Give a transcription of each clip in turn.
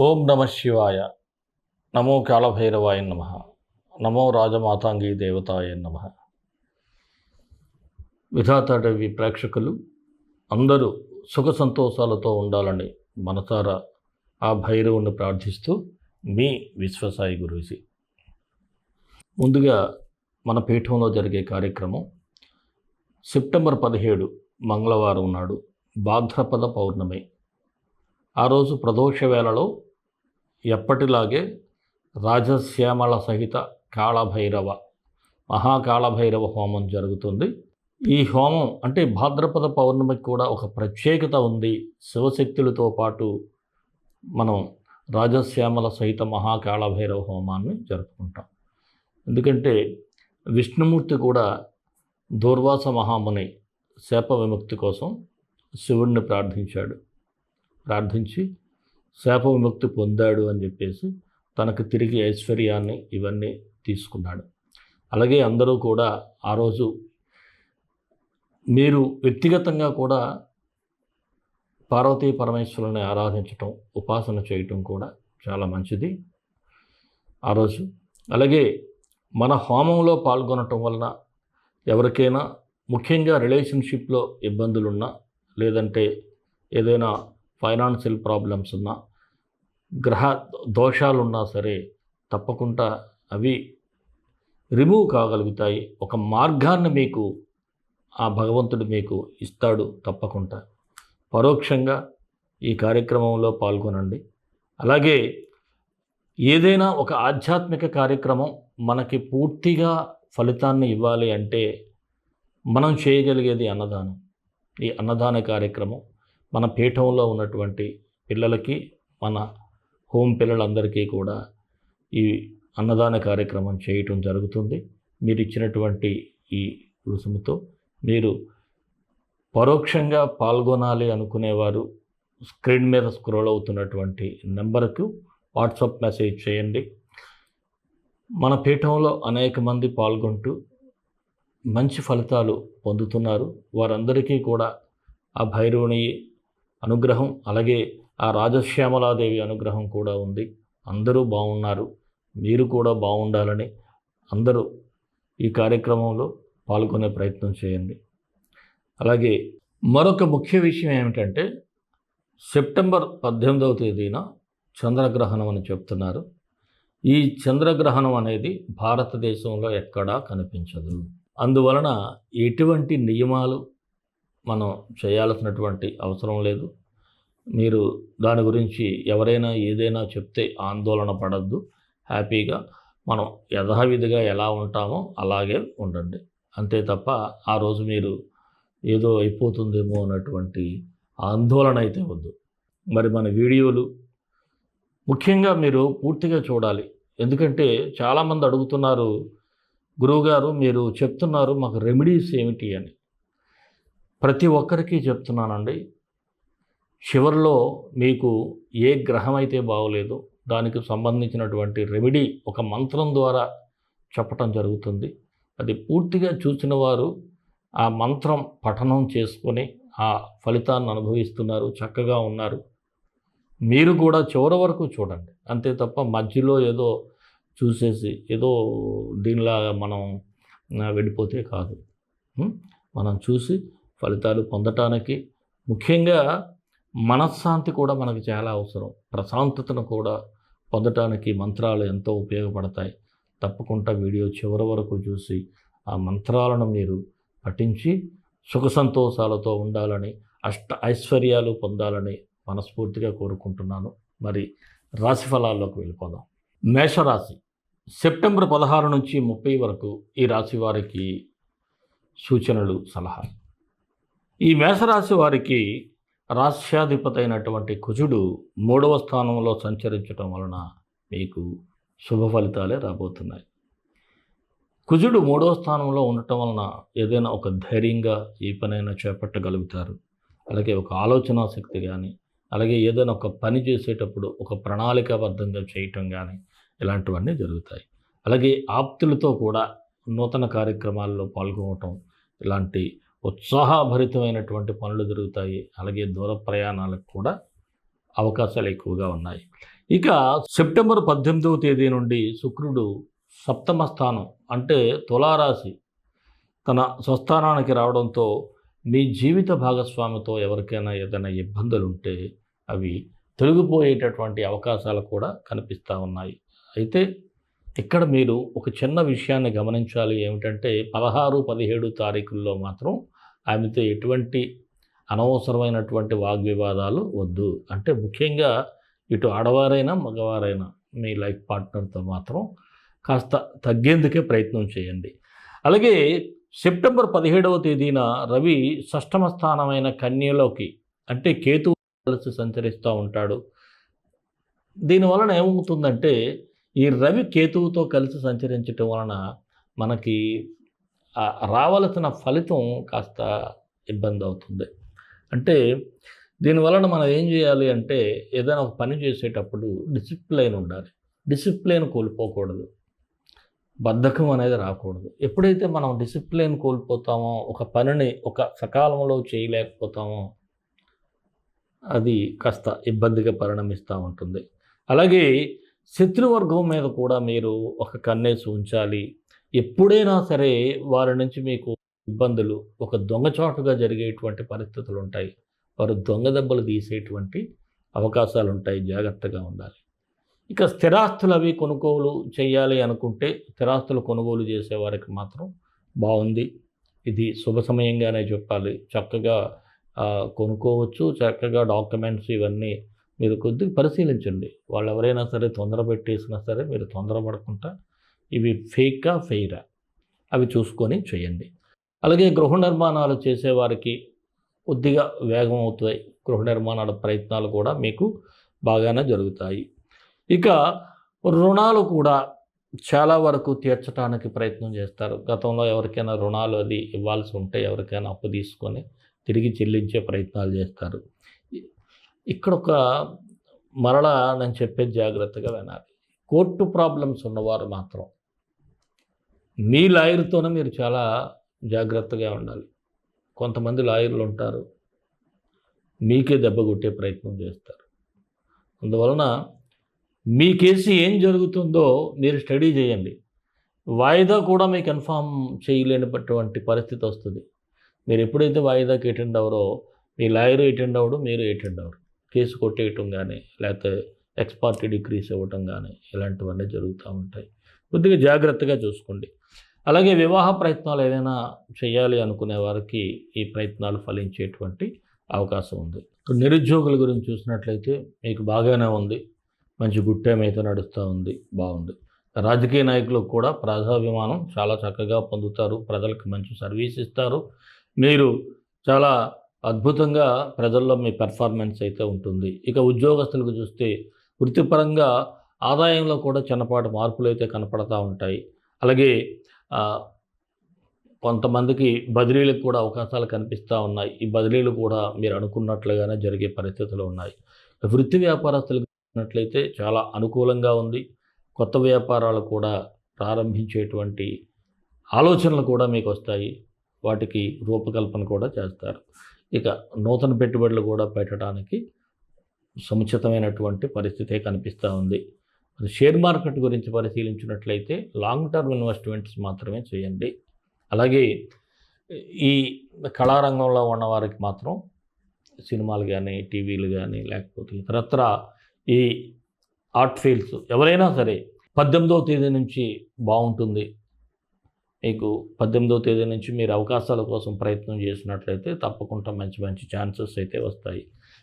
ఓం నమ శివాయ. నమో కాళభైరవాయ నమ. నమో రాజమాతాంగి దేవతాయ నమ. విధాతాదేవి ప్రేక్షకులు అందరూ సుఖ సంతోషాలతో ఉండాలని మనసారా ఆ భైరవుని ప్రార్థిస్తూ మీ విశ్వసాయి గురూజీ. ముందుగా మన పీఠంలో జరిగే కార్యక్రమం సెప్టెంబర్ పదిహేడు మంగళవారం నాడు భాద్రపద పౌర్ణమి. ఆ రోజు ప్రదోష వేళలో ఎప్పటిలాగే రాజశ్యామల సహిత కాళభైరవ మహాకాళభైరవ హోమం జరుగుతుంది. ఈ హోమం అంటే భాద్రపద పౌర్ణమికి కూడా ఒక ప్రత్యేకత ఉంది. శివశక్తులతో పాటు మనం రాజశ్యామల సహిత మహాకాళభైరవ హోమాన్ని జరుపుకుంటాం. ఎందుకంటే విష్ణుమూర్తి కూడా దూర్వాస మహాముని శాప విముక్తి కోసం శివుణ్ణి ప్రార్థించాడు. ప్రార్థించి శాప విముక్తి పొందాడు అని చెప్పేసి తనకు తిరిగి ఐశ్వర్యాన్ని ఇవన్నీ తీసుకున్నాడు. అలాగే అందరూ కూడా ఆ రోజు మీరు వ్యక్తిగతంగా కూడా పార్వతీ పరమేశ్వరుని ఆరాధించటం ఉపాసన చేయటం కూడా చాలా మంచిది ఆ రోజు. అలాగే మన హోమంలో పాల్గొనటం వలన ఎవరికైనా ముఖ్యంగా రిలేషన్షిప్లో ఇబ్బందులున్నా లేదంటే ఏదైనా ఫైనాన్షియల్ ప్రాబ్లమ్స్ ఉన్నా గ్రహ దోషాలు ఉన్నా సరే తప్పకుండా అవి రిమూవ్ కాగలుగుతాయి. ఒక మార్గాన్ని మీకు ఆ భగవంతుడు మీకు ఇస్తాడు తప్పకుండా. పరోక్షంగా ఈ కార్యక్రమంలో పాల్గొనండి. అలాగే ఏదైనా ఒక ఆధ్యాత్మిక కార్యక్రమం మనకి పూర్తిగా ఫలితాన్ని ఇవ్వాలి అంటే మనం చేయగలిగేది అన్నదానం. ఈ అన్నదాన కార్యక్రమం మన పీఠంలో ఉన్నటువంటి పిల్లలకి మన హోమ్ పిల్లలందరికీ కూడా ఈ అన్నదాన కార్యక్రమం చేయటం జరుగుతుంది. మీరు ఇచ్చినటువంటి ఈ రుసుముతో మీరు పరోక్షంగా పాల్గొనాలి అనుకునేవారు స్క్రీన్ మీద స్క్రోల్ అవుతున్నటువంటి నెంబర్కు వాట్సాప్ మెసేజ్ చేయండి. మన పీఠంలో అనేక మంది పాల్గొంటూ మంచి ఫలితాలు పొందుతున్నారు. వారందరికీ కూడా ఆ భైరవుని అనుగ్రహం అలాగే ఆ రాజశ్యామలాదేవి అనుగ్రహం కూడా ఉంది. అందరూ బాగున్నారు మీరు కూడా బాగుండాలని అందరూ ఈ కార్యక్రమంలో పాల్గొనే ప్రయత్నం చేయండి. అలాగే మరొక ముఖ్య విషయం ఏమిటంటే సెప్టెంబర్ పద్దెనిమిదవ తేదీన చంద్రగ్రహణం అని చెప్తున్నారు. ఈ చంద్రగ్రహణం అనేది భారతదేశంలో ఎక్కడా కనిపించదు. అందువలన ఎటువంటి నియమాలు మనం చేయాల్సినటువంటి అవసరం లేదు. మీరు దాని గురించి ఎవరైనా ఏదైనా చెప్తే ఆందోళన పడద్దు. హ్యాపీగా మనం యథావిధిగా ఎలా ఉంటామో అలాగే ఉండండి. అంతే తప్ప ఆ రోజు మీరు ఏదో అయిపోతుందేమో అన్నటువంటి ఆందోళన అయితే వద్దు. మరి మన వీడియోలు ముఖ్యంగా మీరు పూర్తిగా చూడాలి. ఎందుకంటే చాలామంది అడుగుతున్నారు గురువుగారు మీరు చెప్తున్నారు మాకు రెమెడీస్ ఏమిటి అని. ప్రతి ఒక్కరికి చెప్తున్నానండి. చివరిలో మీకు ఏ గ్రహం అయితే బాగోలేదో దానికి సంబంధించినటువంటి రెమెడీ ఒక మంత్రం ద్వారా చెప్పటం జరుగుతుంది. అది పూర్తిగా చూసిన వారు ఆ మంత్రం పఠనం చేసుకొని ఆ ఫలితాన్ని అనుభవిస్తున్నారు చక్కగా ఉన్నారు. మీరు కూడా చివరి వరకు చూడండి. అంతే తప్ప మధ్యలో ఏదో చూసేసి ఏదో దీనిలాగా మనం వెళ్ళిపోతే కాదు. మనం చూసి ఫలితాలు పొందటానికి ముఖ్యంగా మనశ్శాంతి కూడా మనకు చాలా అవసరం. ప్రశాంతతను కూడా పొందటానికి మంత్రాలు ఎంతో ఉపయోగపడతాయి. తప్పకుండా వీడియో చివరి వరకు చూసి ఆ మంత్రాలను మీరు పఠించి సుఖ సంతోషాలతో ఉండాలని అష్ట ఐశ్వర్యాలు పొందాలని మనస్ఫూర్తిగా కోరుకుంటున్నాను. మరి రాశి ఫలాల్లోకి వెళ్ళిపోదాం. మేషరాశి. సెప్టెంబర్ పదహారు నుంచి ముప్పై వరకు ఈ రాశి వారికి సూచనలు సలహాలు. ఈ మేషరాశి వారికి రాష్ట్రాధిపతి అయినటువంటి కుజుడు మూడవ స్థానంలో సంచరించటం వలన మీకు శుభ ఫలితాలే రాబోతున్నాయి. కుజుడు మూడవ స్థానంలో ఉండటం వలన ఏదైనా ఒక ధైర్యంగా ఈ పనైనా చేపట్టగలుగుతారు. అలాగే ఒక ఆలోచన శక్తి కానీ అలాగే ఏదైనా ఒక పని చేసేటప్పుడు ఒక ప్రణాళికాబద్ధంగా చేయటం కానీ ఇలాంటివన్నీ జరుగుతాయి. అలాగే ఆప్తులతో కూడా నూతన కార్యక్రమాల్లో పాల్గొనటం ఇలాంటి ఉత్సాహభరితమైనటువంటి పనులు జరుగుతాయి. అలాగే దూర ప్రయాణాలకు కూడా అవకాశాలు ఎక్కువగా ఉన్నాయి. ఇక సెప్టెంబర్ పద్దెనిమిదవ తేదీ నుండి శుక్రుడు సప్తమ స్థానం అంటే తులారాశి తన స్వస్థానానికి రావడంతో మీ జీవిత భాగస్వామితో ఎవరికైనా ఏదైనా ఇబ్బందులు ఉంటే అవి తొలగిపోయేటటువంటి అవకాశాలు కూడా కనిపిస్తూ ఉన్నాయి. అయితే ఇక్కడ మీరు ఒక చిన్న విషయాన్ని గమనించాలి. ఏమిటంటే పదహారు పదిహేడు తారీఖుల్లో మాత్రం ఆమెతో ఎటువంటి అనవసరమైనటువంటి వాగ్వివాదాలు వద్దు. అంటే ముఖ్యంగా ఇటు ఆడవారైనా మగవారైనా మీ లైఫ్ పార్ట్నర్తో మాత్రం కాస్త తగ్గేందుకే ప్రయత్నం చేయండి. అలాగే సెప్టెంబర్ పదిహేడవ తేదీన రవి షష్టమ స్థానమైన కన్యలోకి అంటే కేతు కలిసి సంచరిస్తూ ఉంటాడు. దీనివలన ఏమవుతుందంటే ఈ రవి కేతువుతో కలిసి సంచరించటం వలన మనకి రావలసిన ఫలితం కాస్త ఇబ్బంది అవుతుంది అంటే దీనివలన మనం ఏం చేయాలి అంటే ఏదైనా ఒక పని చేసేటప్పుడు డిసిప్లైన్ ఉండాలి. డిసిప్లైన్ కోల్పోకూడదు. బద్ధకం అనేది రాకూడదు. ఎప్పుడైతే మనం డిసిప్లిన్ కోల్పోతామో ఒక పనిని ఒక సకాలంలో చేయలేకపోతామో అది కాస్త ఇబ్బందిగా పరిణమిస్తూ ఉంటుంది. అలాగే శత్రువర్గం మీద కూడా మీరు ఒక కన్నేసి ఉంచాలి. ఎప్పుడైనా సరే వారి నుంచి మీకు ఇబ్బందులు ఒక దొంగచాటుగా జరిగేటువంటి పరిస్థితులు ఉంటాయి వారు దొంగ దెబ్బలు తీసేటువంటి అవకాశాలు ఉంటాయి జాగ్రత్తగా ఉండాలి. ఇక స్థిరాస్తులు అవి కొనుగోలు చేయాలి అనుకుంటే స్థిరాస్తులు కొనుగోలు చేసేవారికి మాత్రం బాగుంది ఇది శుభ సమయంగానే చెప్పాలి. చక్కగా కొనుక్కోవచ్చు. చక్కగా డాక్యుమెంట్స్ ఇవన్నీ మీరు కొద్దిగా పరిశీలించండి. వాళ్ళు ఎవరైనా సరే తొందర పెట్టేసినా సరే మీరు తొందరపడకుండా ఇవి ఫేకా ఫెయిరా అవి చూసుకొని చేయండి. అలాగే గృహ నిర్మాణాలు చేసేవారికి కొద్దిగా వేగం అవుతాయి. గృహ నిర్మాణాల ప్రయత్నాలు కూడా మీకు బాగానే జరుగుతాయి. ఇక రుణాలు కూడా చాలా వరకు తీర్చడానికి ప్రయత్నం చేస్తారు. గతంలో ఎవరికైనా రుణాలు అది ఇవ్వాల్సి ఉంటే ఎవరికైనా అప్పు తీసుకొని తిరిగి చెల్లించే ప్రయత్నాలు చేస్తారు. ఇక్కడ ఒక మరలా నేను చెప్పేది జాగ్రత్తగా వినాలి. కోర్టు ప్రాబ్లమ్స్ ఉన్నవారు మాత్రం మీ లాయర్తోనే మీరు చాలా జాగ్రత్తగా ఉండాలి. కొంతమంది లాయర్లు ఉంటారు. మీకే దెబ్బ కొట్టే ప్రయత్నం చేస్తారు. అందువలన మీ కేసు ఏం జరుగుతుందో మీరు స్టడీ చేయండి. వాయిదా కూడా మీకు కన్ఫామ్ చేయలేనటువంటి పరిస్థితి వస్తుంది. మీరు ఎప్పుడైతే వాయిదాకి అటెండ్ అవరో మీ లాయర్ అటెండ్ అవ్వడు మీరు అటెండ్ అవ్వరు. కేసు కొట్టేయటం కానీ లేకపోతే ఎక్స్పార్టీ డిగ్రీస్ ఇవ్వటం కానీ ఇలాంటివన్నీ జరుగుతూ ఉంటాయి. కొద్దిగా జాగ్రత్తగా చూసుకోండి. అలాగే వివాహ ప్రయత్నాలు ఏదైనా చేయాలి అనుకునే వారికి ఈ ప్రయత్నాలు ఫలించేటువంటి అవకాశం ఉంది. నిరుద్యోగుల గురించి చూసినట్లయితే మీకు బాగానే ఉంది. మంచి గుట్టేమైతే నడుస్తూ ఉంది. బాగుంది. రాజకీయ నాయకులకు కూడా ప్రజాభిమానం చాలా చక్కగా పొందుతారు. ప్రజలకు మంచి సర్వీస్ ఇస్తారు. మీరు చాలా అద్భుతంగా ప్రజల్లో మీ పెర్ఫార్మెన్స్ అయితే ఉంటుంది. ఇక ఉద్యోగస్తులకు చూస్తే వృత్తిపరంగా ఆదాయంలో కూడా చిన్నపాటి మార్పులు అయితే కనపడతా ఉంటాయి. అలాగే కొంతమందికి బదిలీలకు కూడా అవకాశాలు కనిపిస్తూ ఉన్నాయి. ఈ బదిలీలు కూడా మీరు అనుకున్నట్లుగానే జరిగే పరిస్థితులు ఉన్నాయి. వృత్తి వ్యాపారస్తులకు ఉన్నట్లయితే చాలా అనుకూలంగా ఉంది. కొత్త వ్యాపారాలు కూడా ప్రారంభించేటువంటి ఆలోచనలు కూడా మీకు వస్తాయి. వాటికి రూపకల్పన కూడా చేస్తారు. ఇక నూతన పెట్టుబడులు కూడా పెట్టడానికి సముచితమైనటువంటి పరిస్థితే కనిపిస్తూ ఉంది. షేర్ మార్కెట్ గురించి పరిశీలించినట్లయితే లాంగ్ టర్మ్ ఇన్వెస్ట్మెంట్స్ మాత్రమే చేయండి. అలాగే ఈ కళారంగంలో ఉన్నవారికి మాత్రం సినిమాలు కానీ టీవీలు కానీ లేకపోతే ఇతరత్ర ఈ ఆర్ట్ ఫీల్డ్స్ ఎవరైనా సరే పద్దెనిమిదవ తేదీ నుంచి బాగుంటుంది. మీకు పద్దెనిమిదవ తేదీ నుంచి మీరు అవకాశాల కోసం ప్రయత్నం చేసినట్లయితే తప్పకుండా మంచి మంచి ఛాన్సెస్ అయితే వస్తాయి.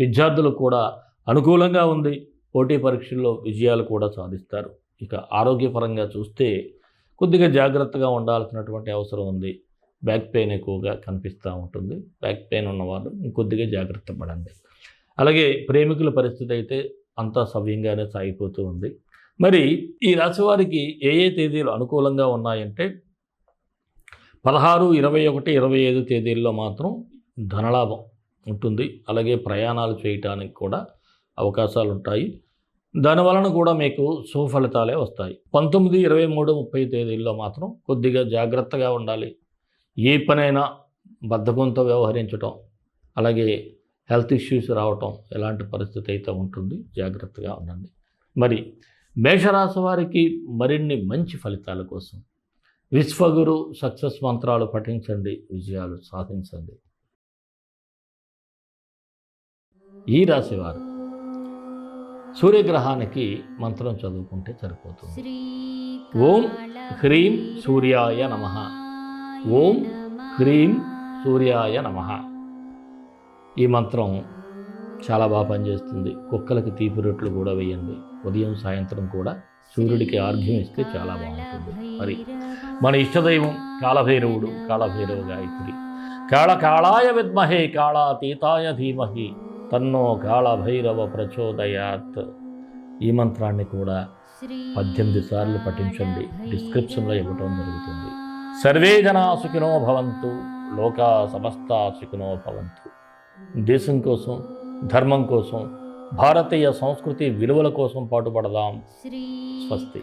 విద్యార్థులకు కూడా అనుకూలంగా ఉంది. పోటీ పరీక్షల్లో విజయాలు కూడా సాధిస్తారు. ఇక ఆరోగ్యపరంగా చూస్తే కొద్దిగా జాగ్రత్తగా ఉండాల్సినటువంటి అవసరం ఉంది. బ్యాక్ పెయిన్ ఎక్కువగా కనిపిస్తూ ఉంటుంది. బ్యాక్ పెయిన్ ఉన్నవాళ్ళు ఇంకొద్దిగా జాగ్రత్త పడండి. అలాగే ప్రేమికుల పరిస్థితి అయితే అంతా సవ్యంగానే సాగిపోతూ ఉంది. మరి ఈ రాశి వారికి ఏ ఏ తేదీలు అనుకూలంగా ఉన్నాయంటే పదహారు ఇరవై ఒకటి ఇరవై ఐదు తేదీల్లో మాత్రం ధనలాభం ఉంటుంది. అలాగే ప్రయాణాలు చేయటానికి కూడా అవకాశాలు ఉంటాయి దాని వలన కూడా మీకు సుఫలితాలే వస్తాయి. పంతొమ్మిది ఇరవై మూడు ముప్పై తేదీల్లో మాత్రం కొద్దిగా జాగ్రత్తగా ఉండాలి. ఏ పనైనా బద్ధకంతో వ్యవహరించటం అలాగే హెల్త్ ఇష్యూస్ రావటం ఎలాంటి పరిస్థితి అయితే ఉంటుంది జాగ్రత్తగా ఉండండి. మరి మేషరాశి వారికి మరిన్ని మంచి ఫలితాల కోసం విశ్వగురు సక్సెస్ మంత్రాలు పఠించండి విజయాలు సాధించండి. ఈ రాశివారు సూర్యగ్రహానికి మంత్రం చదువుకుంటే సరిపోతుంది. ఓం హ్రీం సూర్యాయ నమ. ఓం హ్రీం సూర్యాయ నమ. ఈ మంత్రం చాలా బాగా పనిచేస్తుంది. కుక్కలకి తీపి రొట్లు కూడా వేయండి. ఉదయం సాయంత్రం కూడా సూర్యుడికి ఆర్ఘ్యం ఇస్తే చాలా బాగుంటుంది. మరి మన ఇష్టదైవం కాళభైరవుడు కాళభైరవ గాయత్రి. కాళ కాళాయ విద్మహే కాళాతీతాయ ధీమహి. తన్నో కాళభైరవ ప్రచోదయాత్. ఈ మంత్రాన్ని కూడా పద్దెనిమిది సార్లు పఠించండి. డిస్క్రిప్షన్లో ఇవ్వటం జరుగుతుంది. సర్వే జనా సుఖినో భవంతు లోకా సమస్త సుఖినో భవంతు. దేశం కోసం ధర్మం కోసం భారతీయ సంస్కృతి విలువల కోసం పాటుపడదాం. స్వస్తి స్వస్తి.